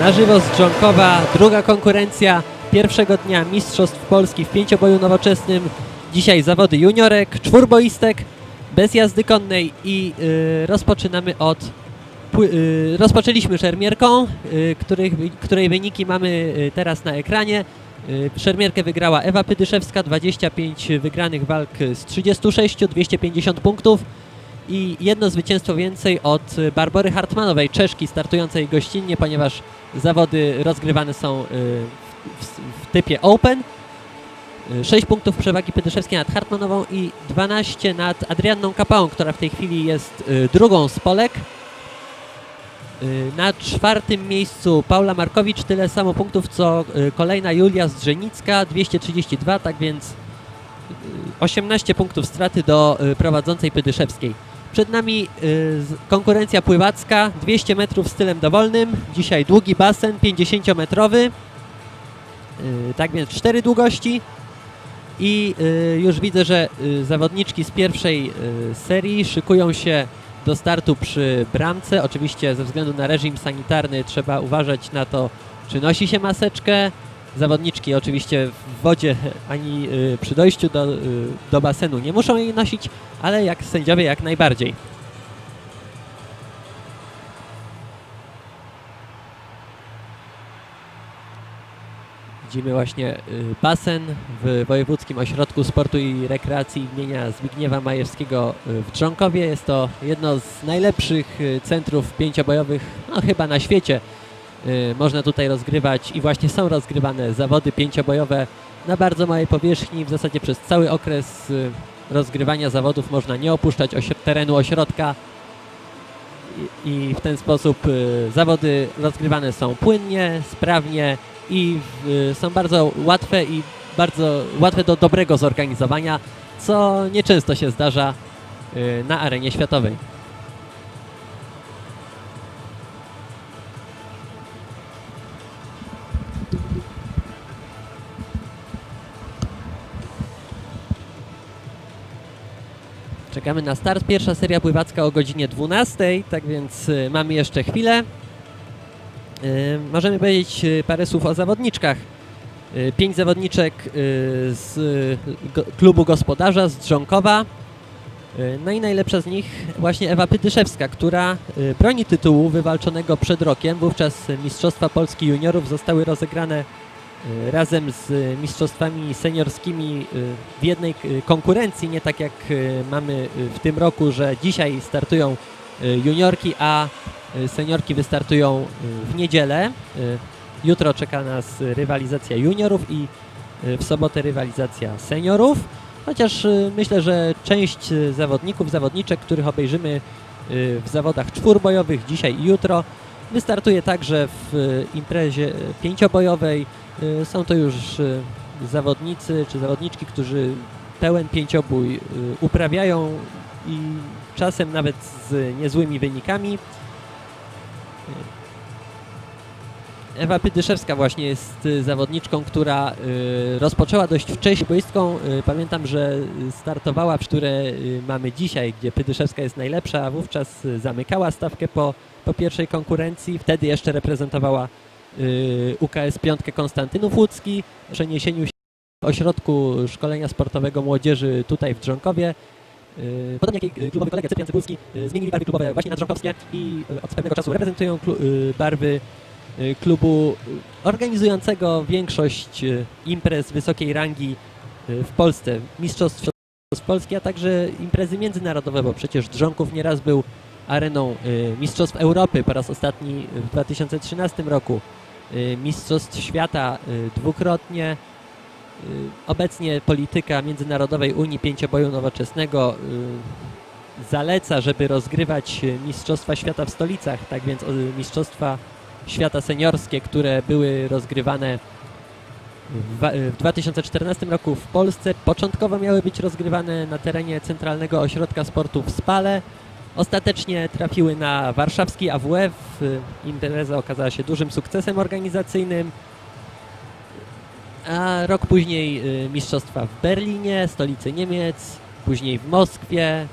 Na żywo z Dżonkowa, druga konkurencja pierwszego dnia Mistrzostw Polski w pięcioboju nowoczesnym. Dzisiaj zawody juniorek, czwórboistek, bez jazdy konnej i y, rozpoczynamy od... pły- Y, rozpoczęliśmy szermierką, y, których, której wyniki mamy y, teraz na ekranie. Szermierkę wygrała Ewa Pydyszewska, 25 wygranych walk z 36, 250 punktów i jedno zwycięstwo więcej od y, Barbory Hartmanowej, Czeszki startującej gościnnie, ponieważ zawody rozgrywane są y, w, w, w typie Open. 6 punktów przewagi Pydyszewskiej nad Hartmanową i 12 nad Adrianną Kapałą, która w tej chwili jest y, drugą z Polek. Y, Na czwartym miejscu Paula Markowicz, tyle samo punktów co y, kolejna Julia Zdrzenicka, 232, tak więc y, 18 punktów straty do y, prowadzącej Pydyszewskiej. Przed nami y, konkurencja pływacka, 200 metrów stylem dowolnym. Dzisiaj długi basen, 50-metrowy. Y, Tak więc cztery długości. I y, już widzę, że y, zawodniczki z pierwszej y, serii szykują się do startu przy bramce. Oczywiście ze względu na reżim sanitarny trzeba uważać na to, czy nosi się maseczkę. Zawodniczki oczywiście w wodzie ani y, przy dojściu do, y, do basenu nie muszą jej nosić, ale jak sędziowie jak najbardziej. Widzimy właśnie y, basen w Wojewódzkim Ośrodku Sportu i Rekreacji imienia Zbigniewa Majewskiego w Drzonkowie. Jest to jedno z najlepszych centrów pięciobojowych, no chyba na świecie. Y, Można tutaj rozgrywać i właśnie są rozgrywane zawody pięciobojowe na bardzo małej powierzchni. W zasadzie przez cały okres y, rozgrywania zawodów można nie opuszczać terenu ośrodka i, w ten sposób y, zawody rozgrywane są płynnie, sprawnie i są bardzo łatwe i bardzo łatwe do dobrego zorganizowania, co nieczęsto się zdarza na arenie światowej. Czekamy na start. Pierwsza seria pływacka o godzinie 12, tak więc y, mamy jeszcze chwilę. Y, możemy powiedzieć y, parę słów o zawodniczkach. Pięć zawodniczek z klubu gospodarza z Drzonkowa. No i najlepsza z nich właśnie Ewa Pydyszewska, która broni tytułu wywalczonego przed rokiem. Wówczas Mistrzostwa Polski Juniorów zostały rozegrane razem z y, mistrzostwami seniorskimi y, w jednej y, konkurencji, nie tak jak y, mamy y, w tym roku, że dzisiaj startują y, juniorki, a y, seniorki wystartują y, w niedzielę. Y, Jutro czeka nas y, rywalizacja juniorów i y, w sobotę rywalizacja seniorów. Chociaż y, myślę, że część y, zawodników, zawodniczek, których obejrzymy y, w zawodach czwórbojowych dzisiaj i jutro, wystartuje także w y, imprezie y, pięciobojowej. Y, Są to już y, zawodnicy czy zawodniczki, którzy pełen pięciobój y, uprawiają i czasem nawet z niezłymi wynikami. Ewa Pydyszewska właśnie jest zawodniczką, która rozpoczęła dość wcześnie boistką. Pamiętam, że startowała które mamy dzisiaj, gdzie Pydyszewska jest najlepsza, a wówczas zamykała stawkę po, po pierwszej konkurencji. Wtedy jeszcze reprezentowała UKS Piątkę Konstantynów Łódzki. Przeniesieniu się ośrodku szkolenia sportowego młodzieży tutaj w Drzonkowie. Y, Podobnie jak jej klubowy kolega Cyprian Cybulski y, zmienili barwy klubowe właśnie na drzongowskie i y, od pewnego czasu reprezentują y, barwy y, klubu y, organizującego większość y, imprez wysokiej rangi y, w Polsce, mistrzostw Polski, a także imprezy międzynarodowe, bo przecież Drzonków nieraz był areną y, Mistrzostw Europy po raz ostatni w 2013 roku, y, Mistrzostw Świata y, dwukrotnie. Y, Obecnie polityka Międzynarodowej Unii Pięcioboju Nowoczesnego y, zaleca, żeby rozgrywać y, Mistrzostwa Świata w stolicach, tak więc y, Mistrzostwa Świata seniorskie, które były rozgrywane w, wa- w 2014 roku w Polsce, początkowo miały być rozgrywane na terenie Centralnego Ośrodka Sportu w Spale. Ostatecznie trafiły na warszawski AWF. Y, Impreza okazała się dużym sukcesem organizacyjnym. A rok później y, mistrzostwa w Berlinie, stolicy Niemiec, później w Moskwie.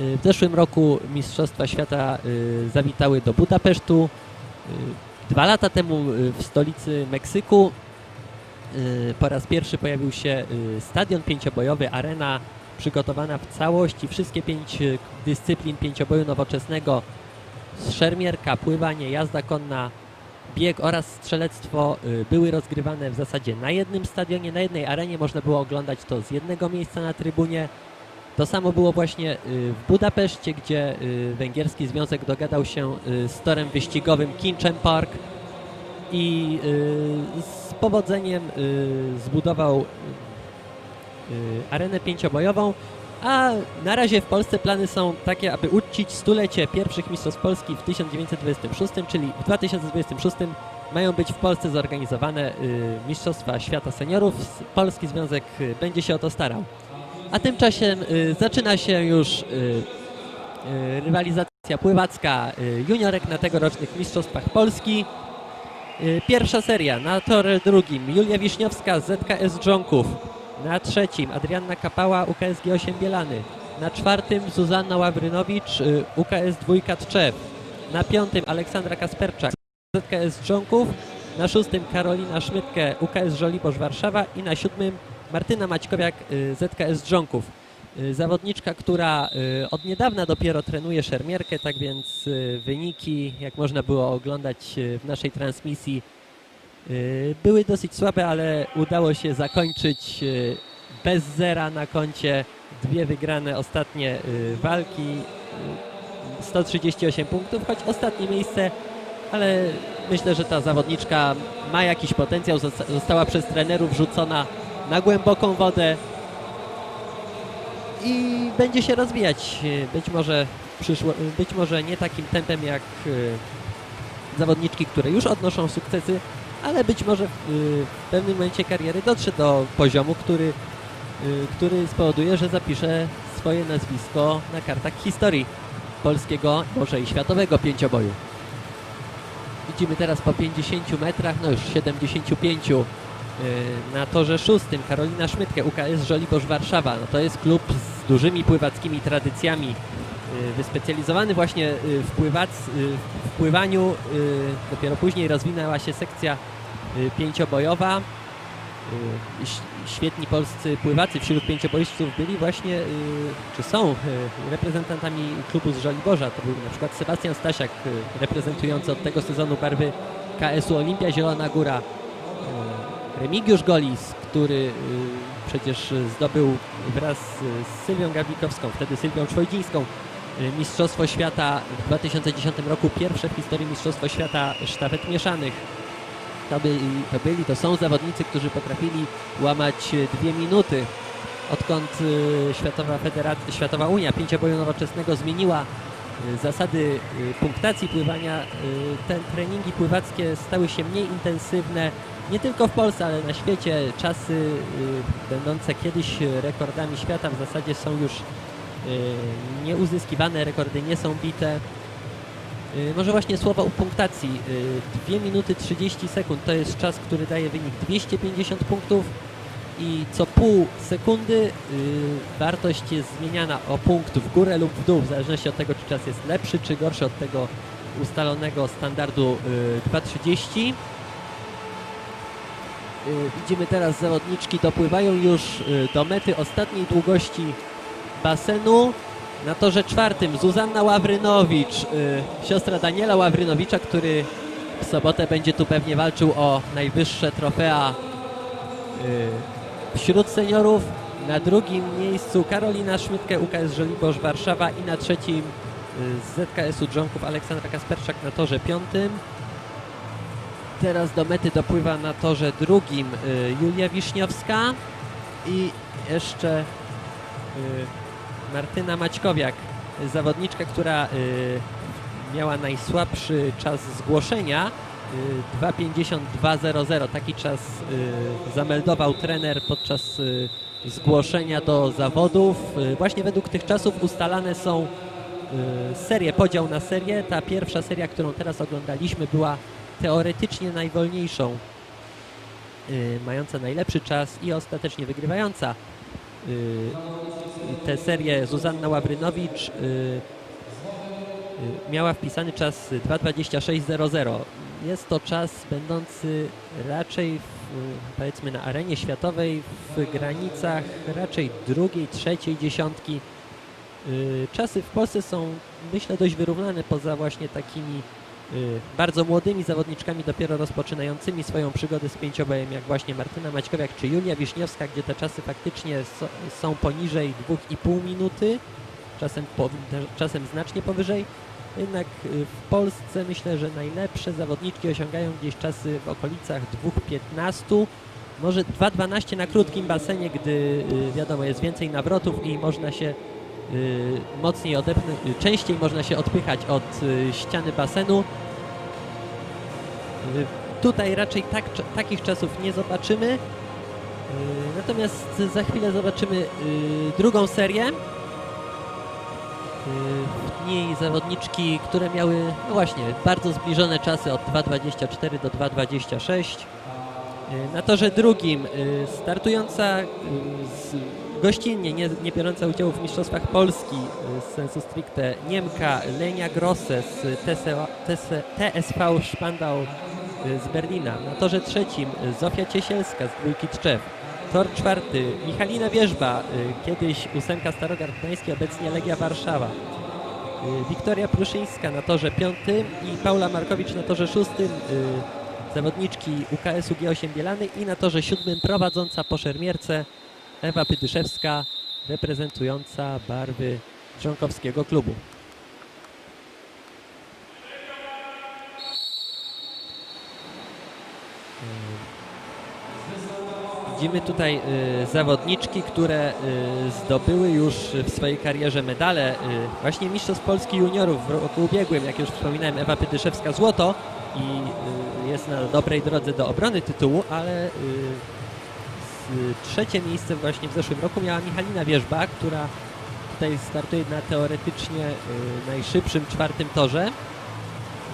Y, W zeszłym roku Mistrzostwa Świata y, zawitały do Budapesztu. Dwa lata temu w stolicy Meksyku po raz pierwszy pojawił się stadion pięciobojowy, arena przygotowana w całości, wszystkie pięć y, dyscyplin pięcioboju nowoczesnego, szermierka, pływanie, jazda konna, bieg oraz strzelectwo y, były rozgrywane w zasadzie na jednym stadionie, na jednej arenie, można było oglądać to z jednego miejsca na trybunie. To samo było właśnie y, w Budapeszcie, gdzie węgierski związek dogadał się z torem wyścigowym Kinczem Park i z powodzeniem zbudował arenę pięciobojową, a na razie w Polsce plany są takie, aby uczcić stulecie pierwszych mistrzostw Polski w 1926, czyli w 2026 mają być w Polsce zorganizowane y, Mistrzostwa Świata Seniorów. Polski Związek y, będzie się o to starał. A tymczasem y, zaczyna się już y, y, rywalizacja pływacka y, juniorek na tegorocznych Mistrzostwach Polski. Y, Pierwsza seria na torze drugim Julia Wiśniowska z ZKS Dżonków. Na trzecim Adrianna Kapała UKS G8 Bielany. Na czwartym Zuzanna Ławrynowicz y, UKS Dwójka Tczew. Na piątym Aleksandra Kasperczak ZKS Dżonków. Na szóstym Karolina Szmytkę UKS Żoliborz Warszawa i na siódmym Martyna Maćkowiak y, ZKS Dżonków. Y, Zawodniczka, która od niedawna dopiero trenuje szermierkę, tak więc wyniki, jak można było oglądać w naszej transmisji, były dosyć słabe, ale udało się zakończyć y, bez zera na koncie. Dwie wygrane ostatnie y, walki, y, 138 punktów, choć ostatnie miejsce, ale myślę, że ta zawodniczka ma jakiś potencjał. Zosta- Została przez trenerów wrzucona na głęboką wodę i będzie się rozwijać. y, Być może, przyszło, y, być może nie takim tempem jak y, zawodniczki, które już odnoszą sukcesy, ale być może y, w pewnym momencie kariery dotrze do poziomu, który, y, który spowoduje, że zapisze swoje nazwisko na kartach historii polskiego, może i światowego pięcioboju. Widzimy teraz po 50 metrach, no już 75 y, na torze szóstym Karolina Szmytkę, UKS Żoliborz Warszawa. No to jest klub z dużymi pływackimi tradycjami, wyspecjalizowany właśnie y, w, pływac, y, w pływaniu. y, Dopiero później rozwinęła się sekcja y, pięciobojowa. Y, Świetni polscy pływacy wśród pięciobojowców byli właśnie, y, czy są y, reprezentantami klubu z Żoliborza. To był na przykład Sebastian Stasiak, y, reprezentujący od tego sezonu barwy KS-u Olimpia Zielona Góra. Y, Remigiusz Golis, który y, przecież zdobył wraz z Sylwią Gawlikowską, wtedy Sylwią Czwojdzińską, y, Mistrzostwo Świata w 2010 roku, pierwsze w historii Mistrzostwo Świata sztafet mieszanych. To byli, to byli, to są zawodnicy, którzy potrafili łamać y, dwie minuty. Odkąd y, Światowa, Federacja, Światowa Unia Pięcioboju Nowoczesnego zmieniła y, zasady y, punktacji pływania, y, te treningi pływackie stały się mniej intensywne, nie tylko w Polsce, ale na świecie. Czasy y, będące kiedyś rekordami świata w zasadzie są już y, nieuzyskiwane, rekordy nie są bite. Y, Może właśnie słowa o punktacji. Y, 2 minuty 30 sekund to jest czas, który daje wynik 250 punktów i co pół sekundy y, wartość jest zmieniana o punkt w górę lub w dół, w zależności od tego, czy czas jest lepszy, czy gorszy od tego ustalonego standardu y, 2.30. Y, Widzimy teraz zawodniczki dopływają już y, do mety ostatniej długości basenu. Na torze czwartym Zuzanna Ławrynowicz, y, siostra Daniela Ławrynowicza, który w sobotę będzie tu pewnie walczył o najwyższe trofea y, wśród seniorów. Na drugim miejscu Karolina Szmytkę, UKS Żoliborz Warszawa i na trzecim y, z ZKS-u Dżonków Aleksandra Kasperczak na torze piątym. Teraz do mety dopływa na torze drugim Julia Wiśniowska i jeszcze Martyna Maćkowiak, y, zawodniczka, która y, miała najsłabszy czas zgłoszenia y, 2.52.00. Taki czas y, zameldował trener podczas y, zgłoszenia do zawodów. Y, Właśnie według tych czasów ustalane są y, serie, podział na serię. Ta pierwsza seria, którą teraz oglądaliśmy, była teoretycznie najwolniejszą, y, mająca najlepszy czas i ostatecznie wygrywająca y, tę serię Zuzanna Ławrynowicz y, y, miała wpisany czas 2.26.00. jest to czas będący raczej w, powiedzmy na arenie światowej w granicach raczej drugiej, trzeciej dziesiątki. Y, Czasy w Polsce są myślę dość wyrównane poza właśnie takimi y, bardzo młodymi zawodniczkami dopiero rozpoczynającymi swoją przygodę z pięciobojem jak właśnie Martyna Maćkowiak czy Julia Wiśniewska, gdzie te czasy faktycznie są poniżej 2,5 minuty, czasem, po, czasem znacznie powyżej. Jednak y, w Polsce myślę, że najlepsze zawodniczki osiągają gdzieś czasy w okolicach 2,15, może 2,12 na krótkim basenie, gdy y, wiadomo jest więcej nawrotów i można się y, mocniej odepchnąć, y, częściej można się odpychać od y, ściany basenu. Y, Tutaj raczej tak, takich czasów nie zobaczymy. Y, Natomiast za chwilę zobaczymy y, drugą serię. Y, W niej zawodniczki, które miały, no właśnie, bardzo zbliżone czasy od 2.24 do 2.26. Y, Na torze drugim y, startująca y, z, gościnnie, nie, nie biorąca udziału w Mistrzostwach Polski y, z sensu stricte Niemka Lenia Grosse z TSV, TSV Spandau y, z Berlina. Na torze trzecim y, Zofia Ciesielska z dwójki Tczew. Tor czwarty Michalina Wierzba, kiedyś ósemka Starogard Gdański, obecnie Legia Warszawa. Wiktoria Pruszyńska na torze piątym i Paula Markowicz na torze szóstym. Zawodniczki UKS-u G8 Bielany i na torze siódmym prowadząca po szermierce Ewa Pytyszewska reprezentująca barwy członkowskiego klubu. Widzimy tutaj y, zawodniczki, które y, zdobyły już w swojej karierze medale. Y, właśnie Mistrzostw Polski Juniorów w roku ubiegłym, jak już wspominałem, Ewa Pytyszewska złoto i jest na dobrej drodze do obrony tytułu, ale trzecie miejsce właśnie w zeszłym roku miała Michalina Wierzba, która tutaj startuje na teoretycznie y, najszybszym czwartym torze.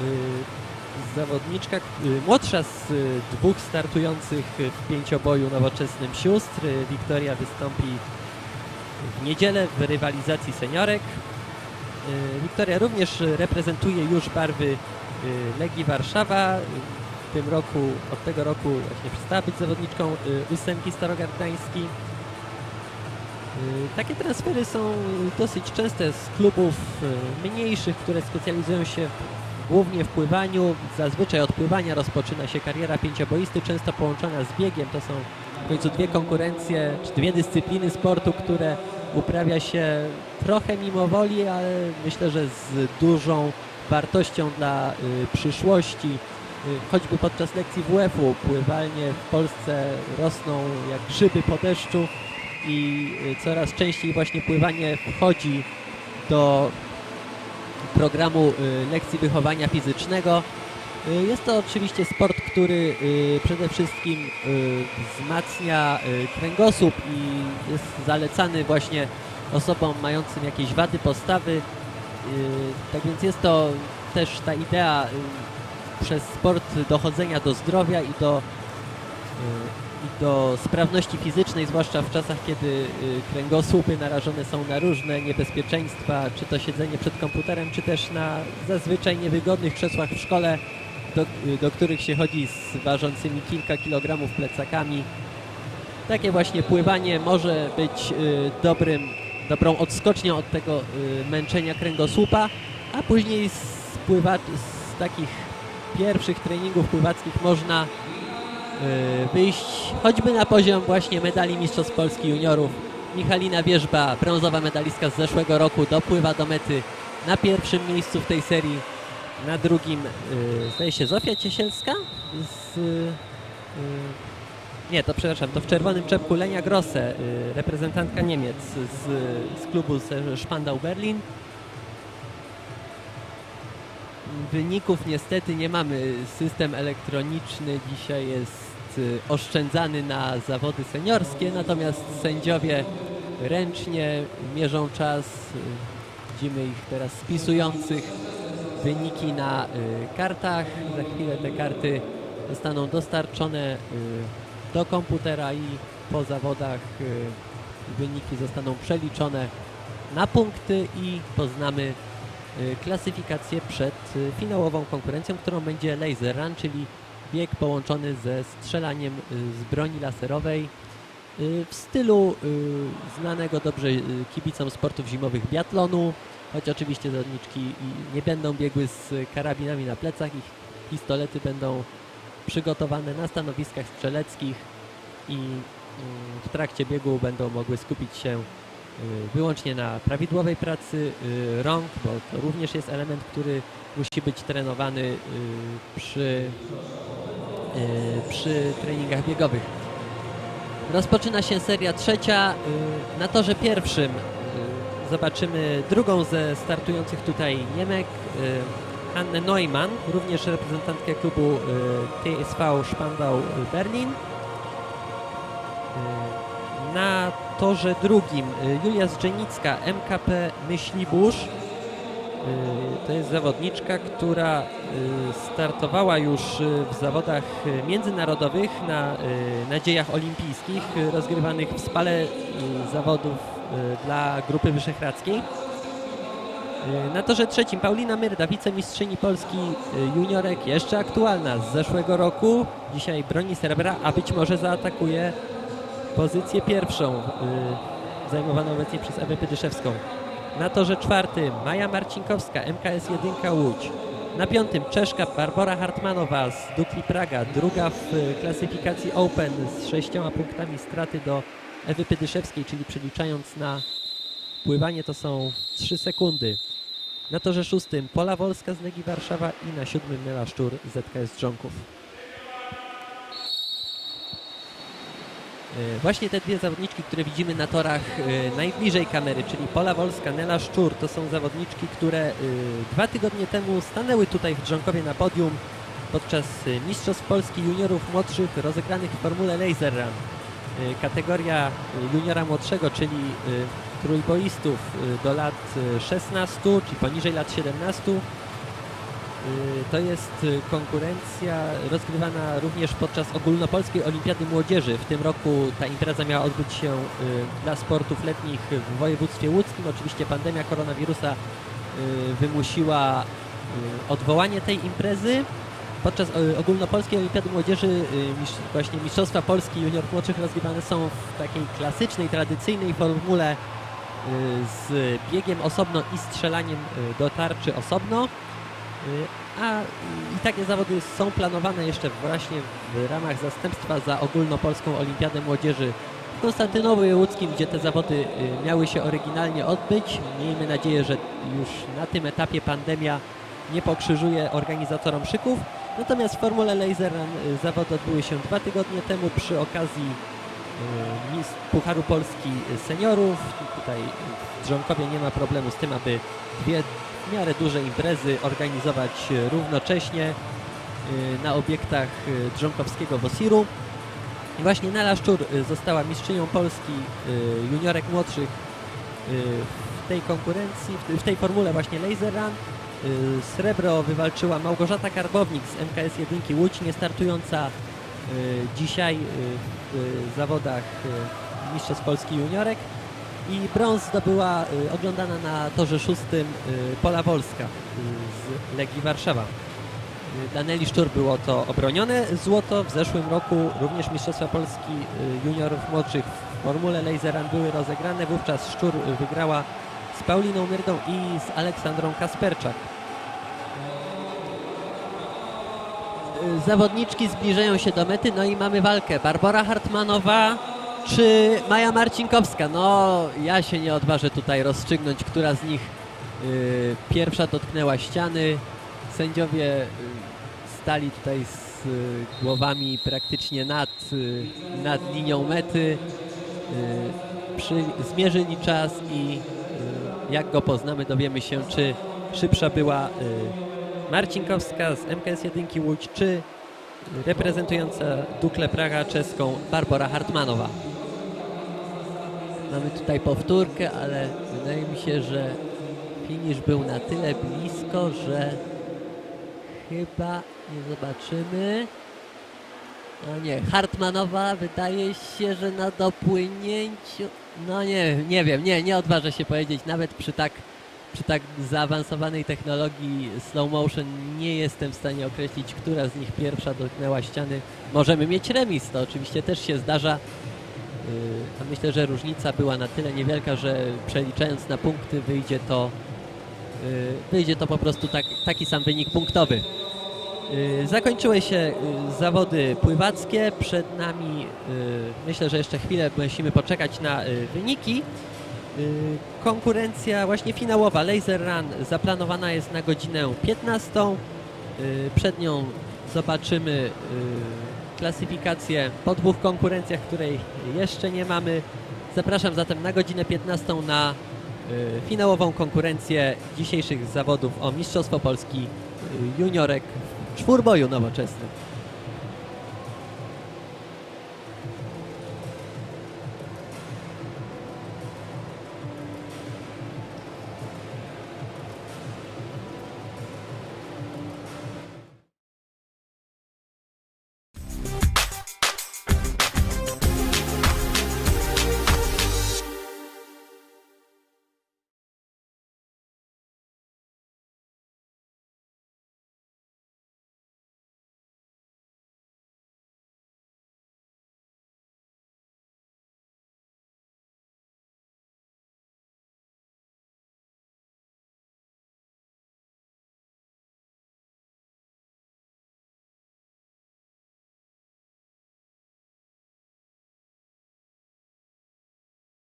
Y, zawodniczka, y, młodsza z y, dwóch startujących w pięcioboju nowoczesnym sióstr. Y, Wiktoria wystąpi w niedzielę w rywalizacji seniorek. Y, Wiktoria również y, reprezentuje już barwy y, Legii Warszawa. Tym roku, od tego roku właśnie przestała być zawodniczką y, ósemki Starogard Gdański. Y, Takie transfery są dosyć częste z klubów y, mniejszych, które specjalizują się głównie w pływaniu. Zazwyczaj od pływania rozpoczyna się kariera pięcioboisty, często połączona z biegiem. To są w końcu dwie konkurencje, czy dwie dyscypliny sportu, które uprawia się trochę mimo woli, ale myślę, że z dużą wartością dla przyszłości. Y, choćby podczas lekcji WF-u pływalnie w Polsce rosną jak grzyby po deszczu i y, coraz częściej właśnie pływanie wchodzi do programu y, lekcji wychowania fizycznego. Jest to oczywiście sport, który przede wszystkim wzmacnia kręgosłup i jest zalecany właśnie osobom mającym jakieś wady postawy. Tak więc jest to też ta idea przez sport dochodzenia do zdrowia i do, y, i do sprawności fizycznej, zwłaszcza w czasach, kiedy y, kręgosłupy narażone są na różne niebezpieczeństwa, czy to siedzenie przed komputerem, czy też na zazwyczaj niewygodnych krzesłach w szkole, do, y, do których się chodzi z ważącymi kilka kilogramów plecakami. Takie właśnie pływanie może być dobrym, dobrą odskocznią od tego męczenia kręgosłupa, a później z, pływa, z takich pierwszych treningów pływackich można y, wyjść choćby na poziom właśnie medali Mistrzostw Polski Juniorów. Michalina Wierzba, brązowa medalistka z zeszłego roku, dopływa do mety na pierwszym miejscu w tej serii. Na drugim, y, zdaje się, Zofia Ciesielska z... Y, nie, to przepraszam, to w czerwonym czepku Lenia Grosse, reprezentantka Niemiec z, z klubu Spandau Berlin. Wyników niestety nie mamy. System elektroniczny dzisiaj jest y, oszczędzany na zawody seniorskie, natomiast sędziowie ręcznie mierzą czas. Widzimy ich teraz spisujących wyniki na y, kartach. Za chwilę te karty zostaną dostarczone y, do komputera i po zawodach wyniki zostaną przeliczone na punkty i poznamy klasyfikację przed y, finałową konkurencją, którą będzie laser run, czyli bieg połączony ze strzelaniem y, z broni laserowej y, w stylu y, znanego dobrze y, kibicom sportów zimowych biatlonu, choć oczywiście zawodniczki i nie będą biegły z karabinami na plecach, ich pistolety będą przygotowane na stanowiskach strzeleckich i w trakcie biegu będą mogły skupić się y, wyłącznie na prawidłowej pracy y, rąk, bo to również jest element, który musi być trenowany y, przy, y, przy treningach biegowych. Rozpoczyna się seria trzecia. y, Na torze pierwszym y, zobaczymy drugą ze startujących tutaj Niemek, y, Hannę Neumann, również reprezentantkę klubu y, TSV Spandau Berlin. Na torze drugim y, Julia Zdrzenicka, MKP Myślibórz. Y, To jest zawodniczka, która y, startowała już w zawodach międzynarodowych na nadziejach olimpijskich rozgrywanych w spale zawodów dla Grupy Wyszehradzkiej. Na torze trzecim Paulina Myrda, wicemistrzyni Polski juniorek, jeszcze aktualna z zeszłego roku. Dzisiaj broni srebra, a być może zaatakuje pozycję pierwszą y, zajmowaną obecnie przez Ewę Pydyszewską. Na torze czwartym Maja Marcinkowska, MKS 1 Łódź. Na piątym Czeszka Barbara Hartmanowa z Dukli Praga, druga w y, klasyfikacji Open z sześcioma punktami straty do Ewy Pydyszewskiej, czyli przeliczając na pływanie to są 3 sekundy. Na torze szóstym Pola Wolska z Legii Warszawa i na siódmym Nela Szczur ZKS Dżonków. Właśnie te dwie zawodniczki, które widzimy na torach e, najbliżej kamery, czyli Pola Wolska, Nela Szczur, to są zawodniczki, które e, dwa tygodnie temu stanęły tutaj w Dżonkowie na podium podczas e, Mistrzostw Polski Juniorów Młodszych rozegranych w formule Laser Run. E, Kategoria e, juniora młodszego, czyli e, trójboistów e, do lat e, 16, czy poniżej lat 17, Y, To jest y, konkurencja rozgrywana również podczas ogólnopolskiej Olimpiady Młodzieży. W tym roku ta impreza miała odbyć się y, dla sportów letnich w województwie łódzkim. Oczywiście pandemia koronawirusa y, wymusiła y, odwołanie tej imprezy. Podczas y, ogólnopolskiej Olimpiady Młodzieży y, właśnie Mistrzostwa Polski Junior Młodszych rozgrywane są w takiej klasycznej, tradycyjnej formule y, z biegiem osobno i strzelaniem y, do tarczy osobno. Y, A i takie zawody są planowane jeszcze właśnie w ramach zastępstwa za ogólnopolską Olimpiadę Młodzieży w Konstantynowie Łódzkim, gdzie te zawody y, miały się oryginalnie odbyć. Miejmy nadzieję, że już na tym etapie pandemia nie pokrzyżuje organizatorom szyków. Natomiast w Formule Laser Run y, zawody odbyły się dwa tygodnie temu przy okazji Pucharu Polski Seniorów. Tutaj w Drzonkowie nie ma problemu z tym, aby dwie w miarę duże imprezy organizować e, równocześnie e, na obiektach e, Drzonkowskiego Wosiru. I właśnie Nela Szczur została mistrzynią Polski juniorek młodszych w tej konkurencji, w- tej formule właśnie Laser Run. Srebro wywalczyła Małgorzata Karbownik z MKS 1 Łódź, nie startująca dzisiaj w zawodach Mistrzostw Polski juniorek. I brąz zdobyła y, oglądana na torze szóstym y, Pola Wolska y, z Legii Warszawa. Dla Neli Szczur było to obronione złoto. W zeszłym roku również Mistrzostwa Polski juniorów młodszych w formule Laser Run były rozegrane. Wówczas Szczur wygrała z Pauliną Myrdą i z Aleksandrą Kasperczak. Zawodniczki zbliżają się do mety, no i mamy walkę. Barbara Hartmanowa czy Maja Marcinkowska? No, ja się nie odważę tutaj rozstrzygnąć, która z nich y, pierwsza dotknęła ściany. Sędziowie y, stali tutaj z y, głowami praktycznie nad, nad linią mety. Y, przy, zmierzyli czas i jak go poznamy, dowiemy się, czy szybsza była Marcinkowska z MKS 1 Łódź, czy reprezentująca Dukle Praga czeską Barbara Hartmanowa. Mamy tutaj powtórkę, ale wydaje mi się, że finisz był na tyle blisko, że chyba nie zobaczymy. No nie, Hartmanowa wydaje się, że na dopłynięciu. No nie, nie wiem, nie, nie odważę się powiedzieć, nawet przy tak przy tak zaawansowanej technologii slow motion nie jestem w stanie określić, która z nich pierwsza dotknęła ściany. Możemy mieć remis, to oczywiście też się zdarza. Yy, A myślę, że różnica była na tyle niewielka, że przeliczając na punkty wyjdzie to, yy, wyjdzie to po prostu tak, taki sam wynik punktowy. Yy, Zakończyły się zawody pływackie. Przed nami myślę, że jeszcze chwilę musimy poczekać na wyniki. Konkurencja właśnie finałowa Laser Run zaplanowana jest na godzinę 15. Yy, Przed nią zobaczymy klasyfikację po dwóch konkurencjach, której jeszcze nie mamy. Zapraszam zatem na godzinę 15 na yy, finałową konkurencję dzisiejszych zawodów o Mistrzostwo Polski yy, juniorek w czwórboju nowoczesnym.